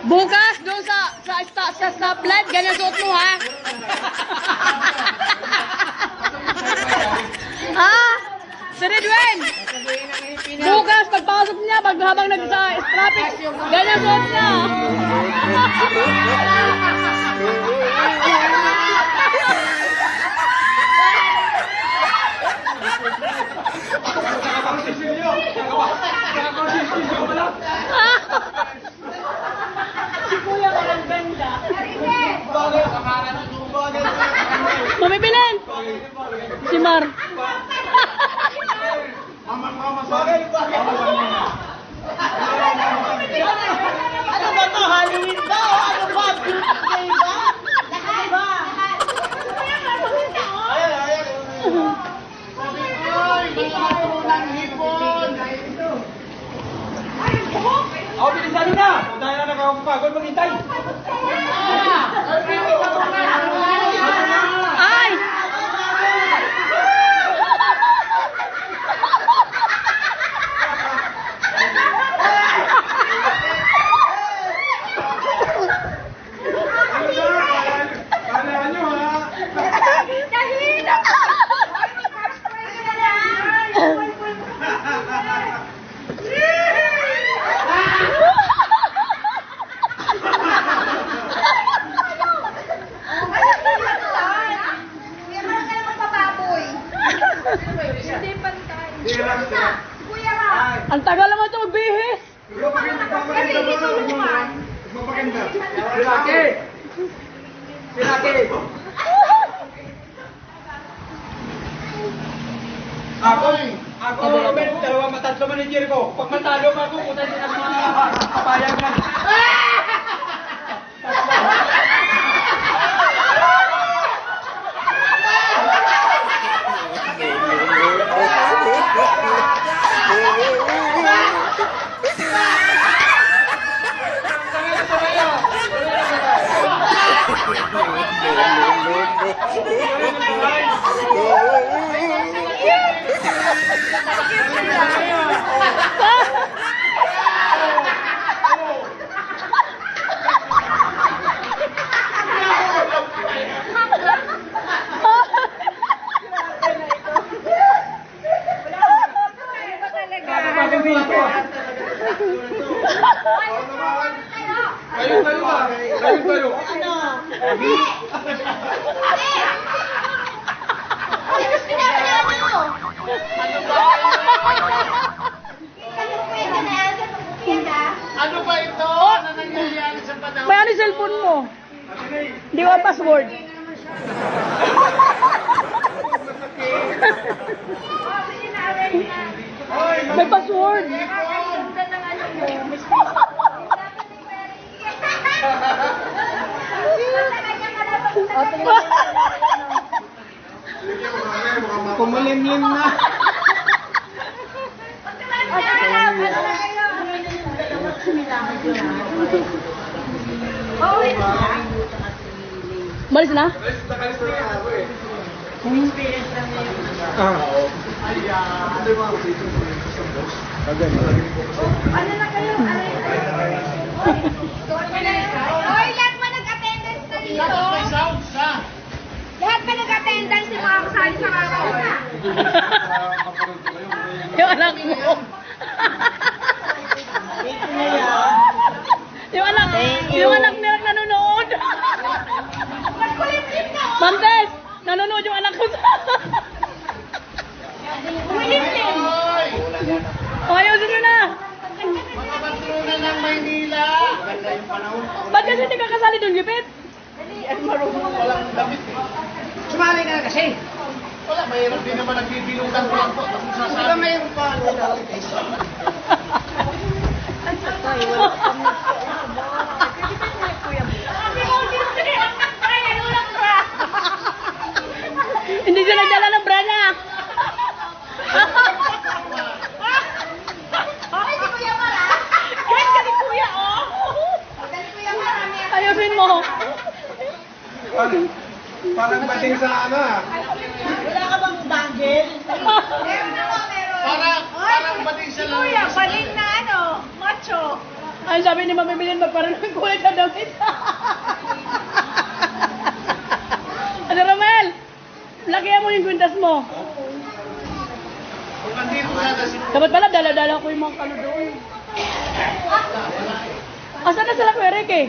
Bukas, doon sa, sa, sa, sa stoplight, ganyan suot mo, ha? ha? Si Redwen! Bukas, pagpasok niya, pag habang nag sa traffic, ganyan suot niya. si Kuya walang ganda. Mamibilin! Si Mar. Ano ba to? Halloween ba? O ano ba? Birthday ba? Ano ba? Ayan, ayan. Ako, bilisan nyo na! Dahil na nakakapagod maghintay. Ay! Kailangan nyo ha! Sige lang, sige. Ang tagal naman ito magbihis. Magpapaganda, mo. Magpapaganda. Silaki! Silaki! Ako, ako, Robert, dalawa matatlo manager ko. Pag matalo ka ako, puta din ang mga papayag na. Hahaha. Balis na? Ah. Hoy, lahat ba nag-attendance na dito? May sound sa. Lahat ba nag-attendance yung mga kasali sa kakauna? yung anak mo. yung anak, yung anak nila nanonood. Magkulit-lit na, oh! Mantes, nanonood yung anak ko. Kulit-lit! Hoy! Ayusin nyo na. Mga patrona ng Maynila! Ba't kasi hindi ka kasali doon, Gipit? Walang damit eh. Sumali ka na kasi. Wala, mayroon din naman nagbibilugan ko lang po. Tapos sasabi. mayroon pa? Hindi siya nagdala ng bra niya. Ay, si Kuya Mara! Ganda ni Kuya, oh. Dali Kuya Mara, may Ayusin mo. Parang, parang bating sa ano ah. Wala ka bang banggel? Meron ako, meron. Parang, parang ba din siya lang? Kuya, baling na ano, macho. Ang sabi ni Mami Bilin, magparoon ng kulay sa damit. ano, Romel? Lakihan mo yung kwintas mo. Kung nandito sana si Dapat pala, dala-dala ko yung mga kano doon. Asan na sila Kuya Rick eh?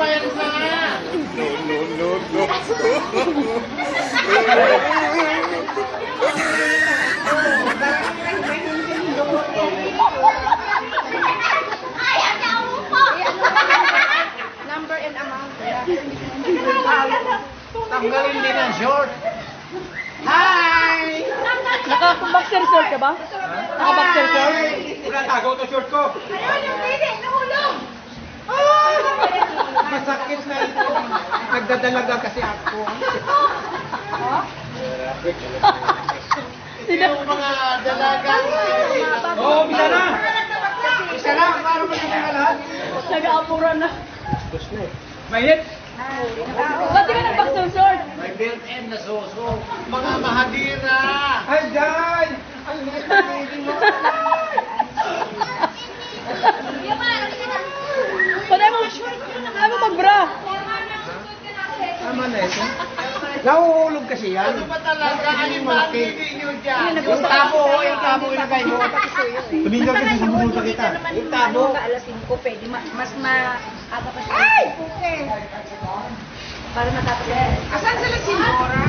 fire na! Number and amount. Tanggalin din ang short. Hi! Naka-boxer short ka ba? Naka-boxer short? Tinatago to short ko. Masakit na ito. Nagdadalaga kasi ako. Yung mga dalaga. Oo, oh, bisa na. Isa lang, para mo na lahat. Nag-aapuran na. Mainit. Ba't di ka short? May built-in na soso. Mga mahadira. Ay, dyan. Ang liit na baby mo. Pwede mo, ayaw mo mag-bra. Tama na ito. Nahuhulog kasi yan. Ano ba talaga? Ang hindi nyo dyan? Yung tabo, yung tabo ilagay mo. Tumingaw ka sa bumuta kita. Yung tabo. alas 5, pwede ma mas maaga pa siya. Ay! Okay. Para matapos. Asan sila si Nora?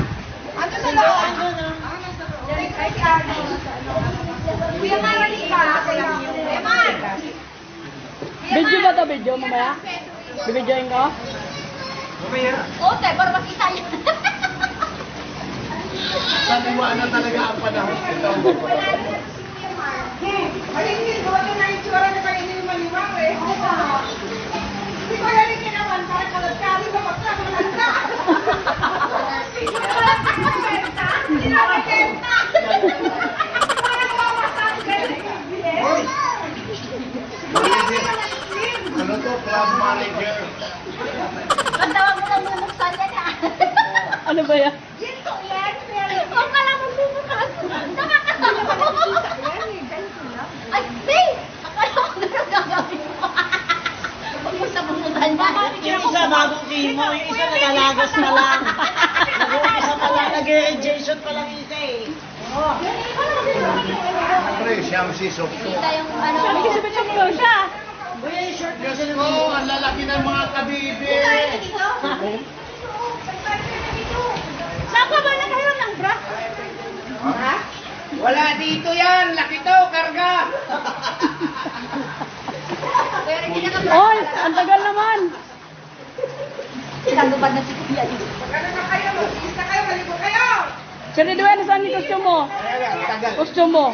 Ano sa loob? Ano na? Ay, si Arno. Kuya Maralika. Kuya Mar! Video ba to video mamaya? Bibidyoin ko? Mamaya. Oo, te, para makita niya. Saliwa na talaga ang panahon ito. Malingin, gawa na yung tsura na kayo hindi maliwang eh. Hindi ko lalingin naman, para kalagkari ba ko nakakabenta. Hindi nakakabenta. Parang mamasas ka Hoy! Ano to? Club manager. Ang tawag mo lang bubuksan yan ha. Ano ba yan? Ginto yan, pero... Huwag ka lang magbubukas. Nakakatawa. Ay, babe! Akala ko na gagawin mo. Huwag mo sa bumutan niya. Yung isa bagong chemo, yung isa nalalagas na lang. Yung isa pa lang, nag-radiation pa lang isa eh. Pre, siyam si Sokso. Kita yung ano. Sabi ko sabi ko siya. Diyos ko, ang lalaki ng mga kabibi. Saan ka ba nagkaroon ng bra? Wala dito yan. Laki to, karga. Oy, ang tagal naman. Sinagubad na si Kuya. Sir Edwin, saan yung costume mo? Costume mo.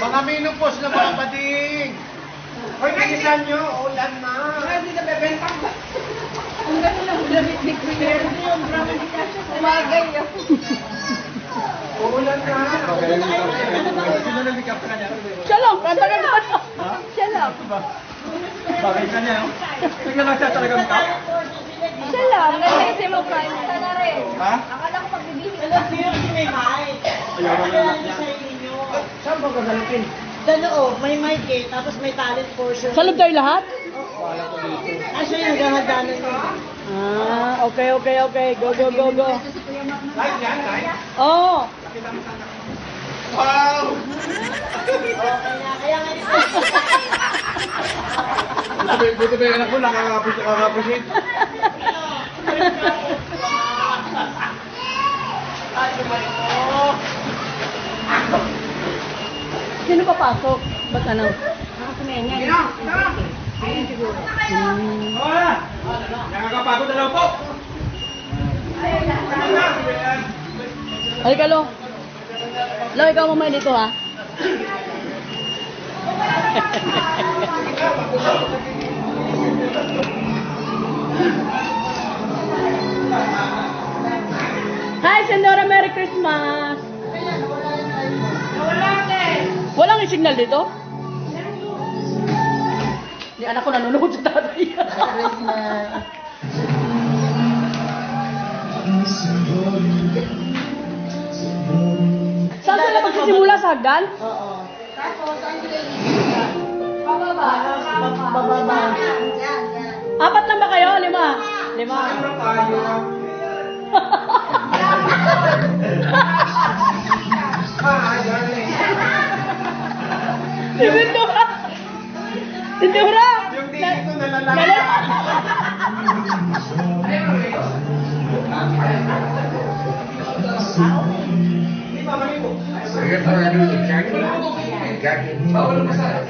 Mga minupos na mga bading. Hoy, bilisan nyo. Ulan na. Hindi na bebenta ba? Ang ganda ng damit ni Kuya. Umagay yun. Ulan na. Sino nag-pick up ka niya? Siya lang, ang tagal naman. Siya lang. Bakit ka niya? Tingnan lang siya talaga mukha. Siya lang. Kasi mo prime. Sana rin. Ha? Akala ko magbibihis. Sino si May? Ayaw na lang niya. Saan ba gagalapin? Sa loob, may mic eh, tapos may talent portion. Sa loob tayo lahat? Ah, siya yung gahaganan nyo. Ah, okay, okay, okay. Go, go, go, go. Live yan, live. Oh. Wow! Kaya nga ba- buti ba yung anak mo nakakapos nakakapos Sino papasok? Ba't ano? Oo na. Nakakapagod na lang po. Halika, Lo. Lo, ikaw mamay dito ha. Hi, Senora! Merry Christmas! Walang signal dito? Di anak ko nanonood sa tatay. Saan sila magsisimula sa hagdan? Oo. Bababa. Bababa. Yan, yan. Apat lang ba kayo? Lima? Lima. Ano tayo? Ah, darling. Si Ventura! Si Ventura! Yung dito na lalaki. Di ba, mali mo? Bawal ka sa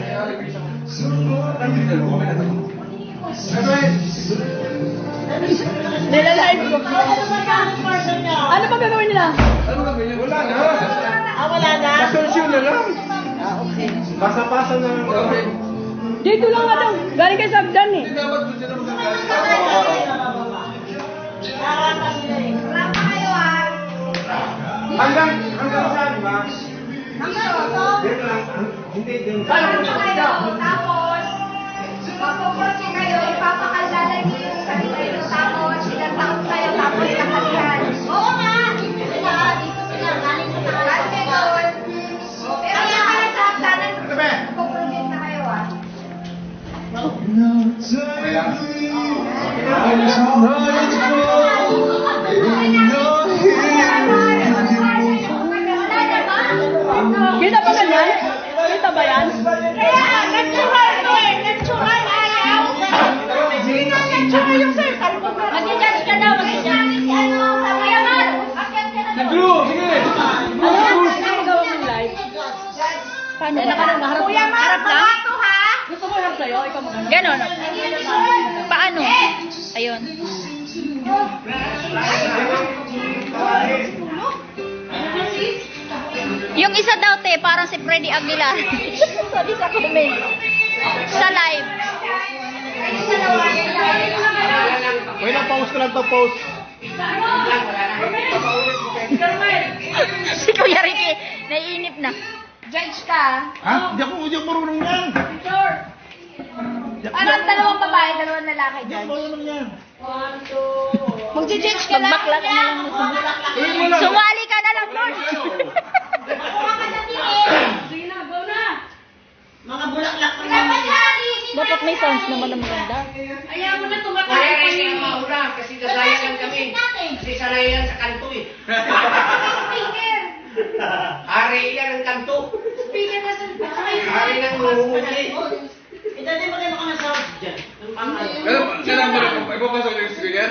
Nilalive ko. Ano ba person niyo? Ano ba gagawin nila? Wala na. Ah, wala na? Kasonsyo na lang. Ah, okay. Basa-basa na lang. Dito lang nga daw. Galing kayo sa hagdan eh. Naratas na eh. Wala pa kayo ah. Hanggang, hanggang saan ba? Hanggang dito. Dito lang. Hindi, din. Wala pa kayo. Tapos, magpupunti kayo, ipapakalala niyo yung sarili niyo. Tapos, ilang taon kayo, tapos Kita ba ganyan? Kita ba yan? Kaya, nag-tsural to eh. Nag-tsural ayaw. Sino nag-tsural yung sir? Mag-judge ka daw. Mag-judge si ano. Ka na sige. Ano? Ano magawa ng live? Paano ba? Kuya Mar, harap lang? Sa'yo? Ikaw magano? Ganon. Paano? Ayun. Yung isa daw te, parang si Freddy Aguilar. Sabi sa comment. Sa live. Wait lang, pause ko lang to, pause. si Kuya Ricky, naiinip na. Judge ka. Ha? Hindi ako, hindi ako marunong yan. Babae, dalawang lalaki Hindi ako judge. marunong yan. Mag-judge ka lang. Magbakla ka na lang. Eh. Sumali ka na lang, Lord. Sige na, go na! Mga bulaklak pa naman. Dapat may sounds naman na maganda. Ayaw mo na Kaya tumatay rin siya mauna kasi kasaya lang kami. Kasi sanay yan sa kanto eh. Speaker. Hari yan ang kanto. Speaker na sa Hari ng huhuli. Ito din mo rin ako ng sound dyan. Pero, sila mo rin, ipapasok yung speaker?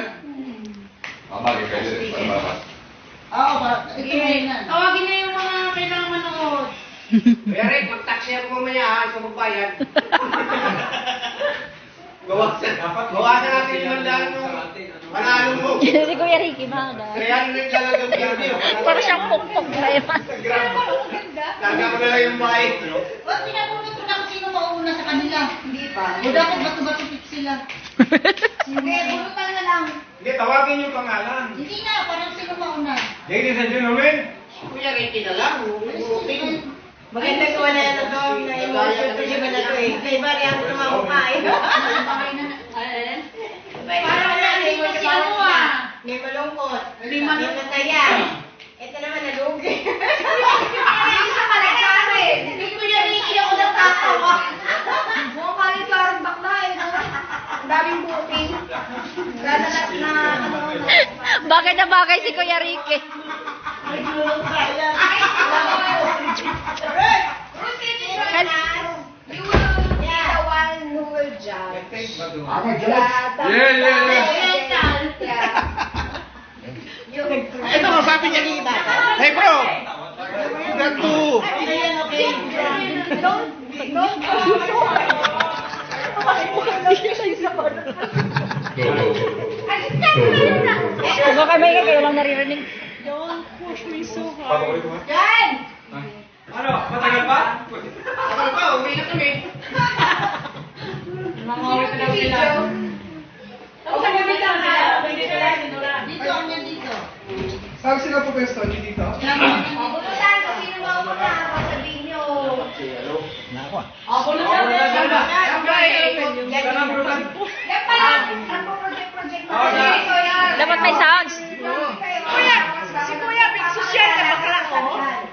Ah, bagay, pwede rin, para mabas. Oo, ba? Ito mo yun yan. Tawagin na yung mga kailangan manood. Kaya rin, mag-taxi ako mamaya ha, sa magbayan. Bawasan. Bawasan natin yung mandaan mo. Panalo mo. si Kuya Ricky, mga Kaya rin talaga ang video. Parang siyang pukpok na yun. Taga mo na lang yung mic. Ba't pinapulot ko lang sino mauna sa kanila? Hindi pa. O dapat bato-bato sila. Hindi, bulutan na lang. Hindi, tawagin yung pangalan. Hindi na, parang sino mauna. Ladies and gentlemen, Kuya Ricky na lang. Maganda ko wala na doon na emotion ko yung na eh. May variante na makukain. Parang wala na yung si ano ah. May malungkot. May masaya. Ito naman nalugi. Parang isa kalagkari. Hindi ko yung Ricky ako natatawa. Mukhang parang bakla eh. Ang daming booking. Lalalat na ano. Bagay na bagay si Kuya Ricky. You will be the one who will judge. Yeah, yeah, yeah. ito nga sabi niya ni Hey bro, you got to. Ayan, okay. Kung baka may kayo lang naririnig. Papakulit mo nga. Yan! Ano? Matagal pa? Tagal pa, uwi na kami. Saan sila po pwesto? Hindi dito? Pupuntahan ko sino ba nyo. Yan pala, nagpo-project-project na kasi ito yan. Dapat may sounds. Kuya, si Kuya, social ka bakla ko.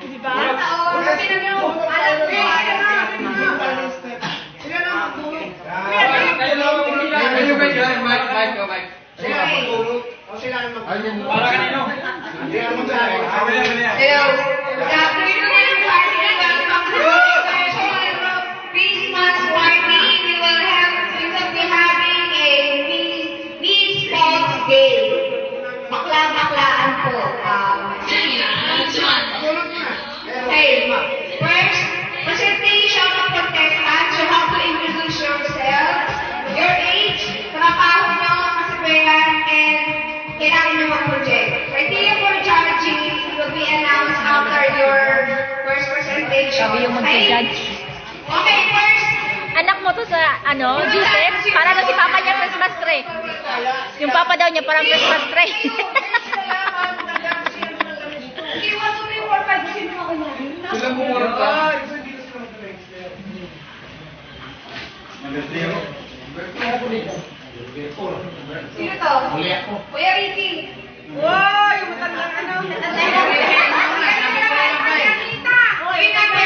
Di ba? Oo, sabi na nyo, alam ko, alam Kayo kayo, mic, mic, oh, mic. Announced after your first presentation. Sabi yung mag-judge. Okay, first, Anak mo to sa, ano, Joseph? Para na si Papa niya Christmas tree. Yung Papa daw niya parang Christmas tree. Okay, one, two, three, four, five, six, seven, eight, nine. Sila mo muna ka. Sino to? Kuya Ricky. Wow, yung matandang ano. Wait, number Marina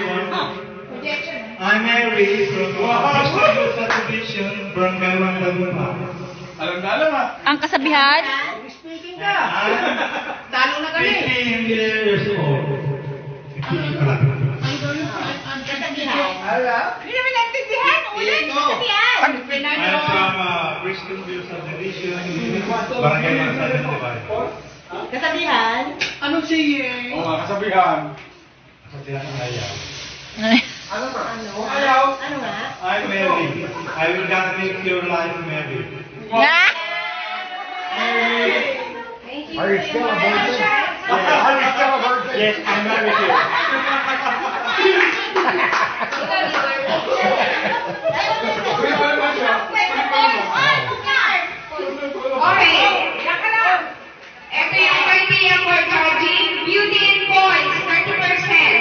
I'm Mary from Hospital Subdivision, Barangay Mandaluma. Alam na alam ah. Ang kasabihan, Speaking ka. Talo na kami. 15 years old. 15 pa lang. Kasabihan. Hindi naman naintindihan. Ulit, kasabihan. I'm from uh, Bristolville Subdivision, Barangay Mandaluma. Kasabihan. Anong sige? Oo kasabihan. Sabihan ng ayaw. I'm married. I will not make your life married. Yeah. Are you still a virgin? Yeah. Still a? Yes, I'm married here. Beauty in boys, 30%.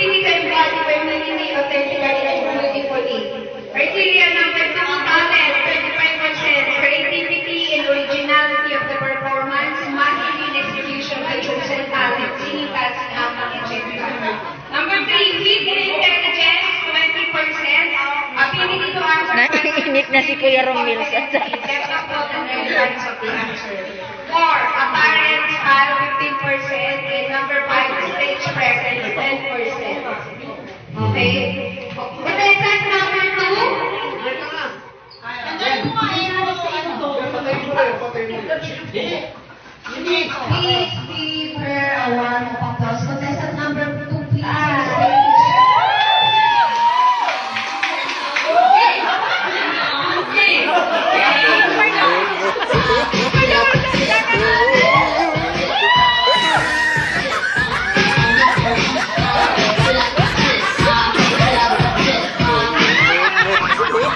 Ability to embody femininity authentically and beautifully. Criteria number two, talent, 35%. Creativity and originality of the performance, mastery and execution the chosen talent, singing task, acting, etc. Number three, and intelligence, 20%. Ability to answer Naiinip na si Kuya Romil sa and. Four, apparent style, 15%, and number 5, stage preference, 10%. Okay? But then, that's number 2. Please give her a warm applause.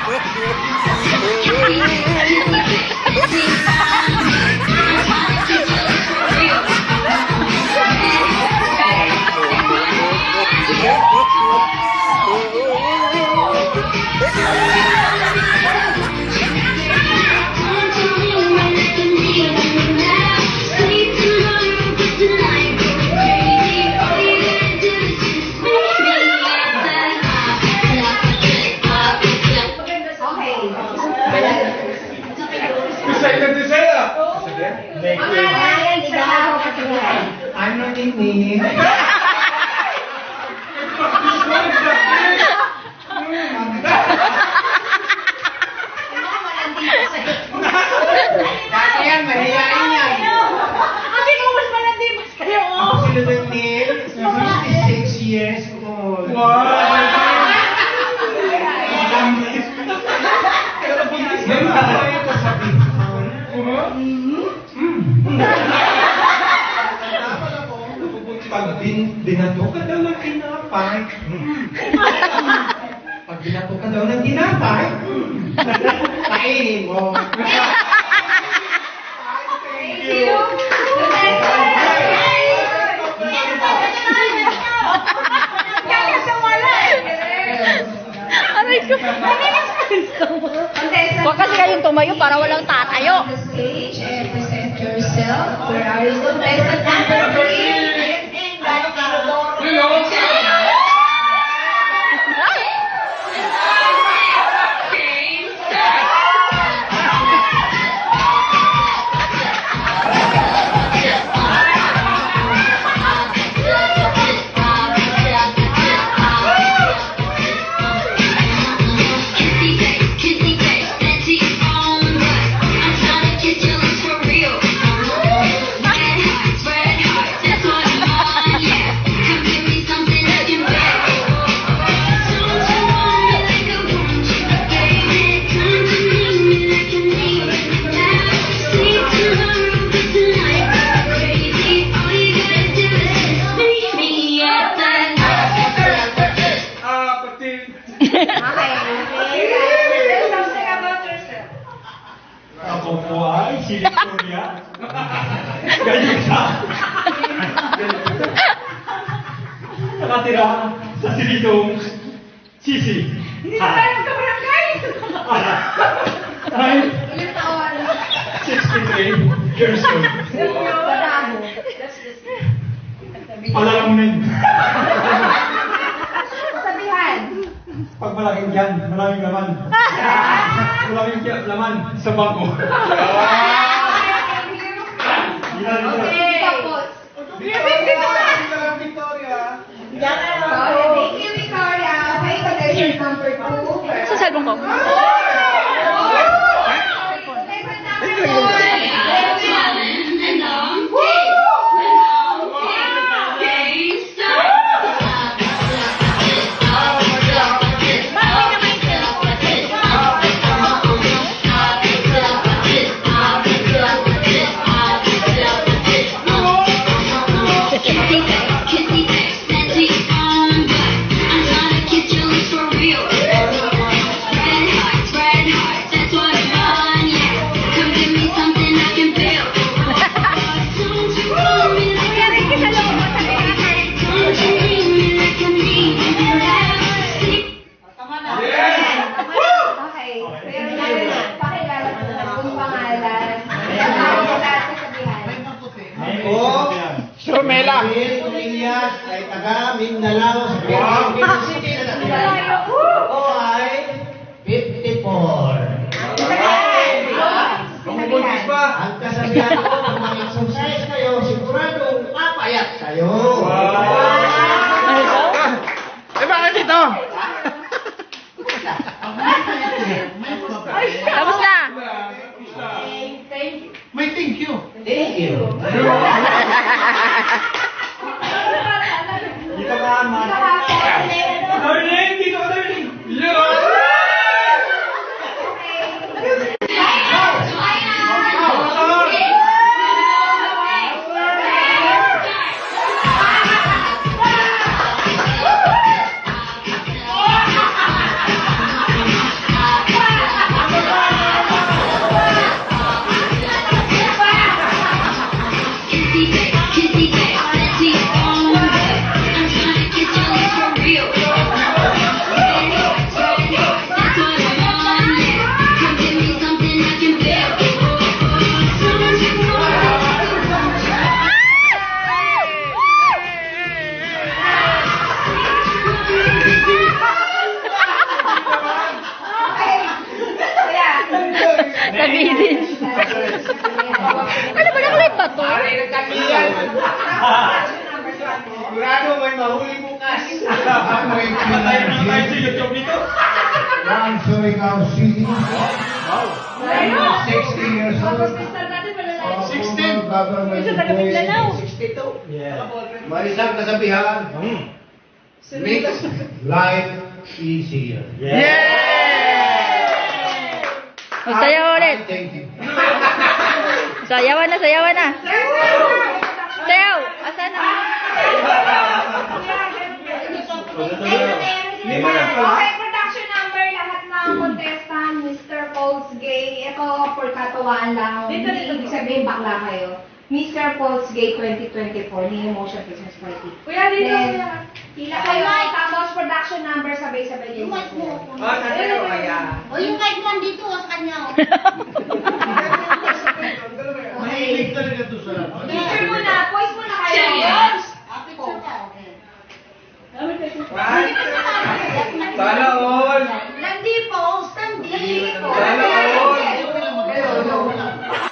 with you. tinapay. Hmm. Pag binato ka daw ng tinapay, kainin mo. Thank you. Huwag kasi kayong tumayo para walang tatayo. Stage and present yourself. Where are you? Ay, si Victoria? Ganyan ka. Nakatira sa silitong. Hindi na tayo! Ay! Ilang taon? 63 years. That's just... Alam. malaking yan, maraming laman. maraming yan, laman sa bangko. Ilan na. Okay. Tapos. Sa cellphone ko. Keep me down. Marisang kasabihan. Makes life easier. Magsayaw ulit. Thank you. Sayawan na, sayawan na. Sayaw! Asan na? Okay, production number lahat ng contestant, Mr. Paul's Gay. Ito, for katuwaan lang. Hindi ibig sabihin bakla kayo. Mr. Paul's Gay 2024, ni Emotion Christmas Party. Kuya, dito. Pila kayo. Tapos production number, sabay-sabay din. Ah, nandito kaya. O yung kahit mo andito, sa kanya. Mahilig talaga to sa Picture muna, poise muna kayo. Ah, picture ka, okay. Sana all. Nandi po, standi.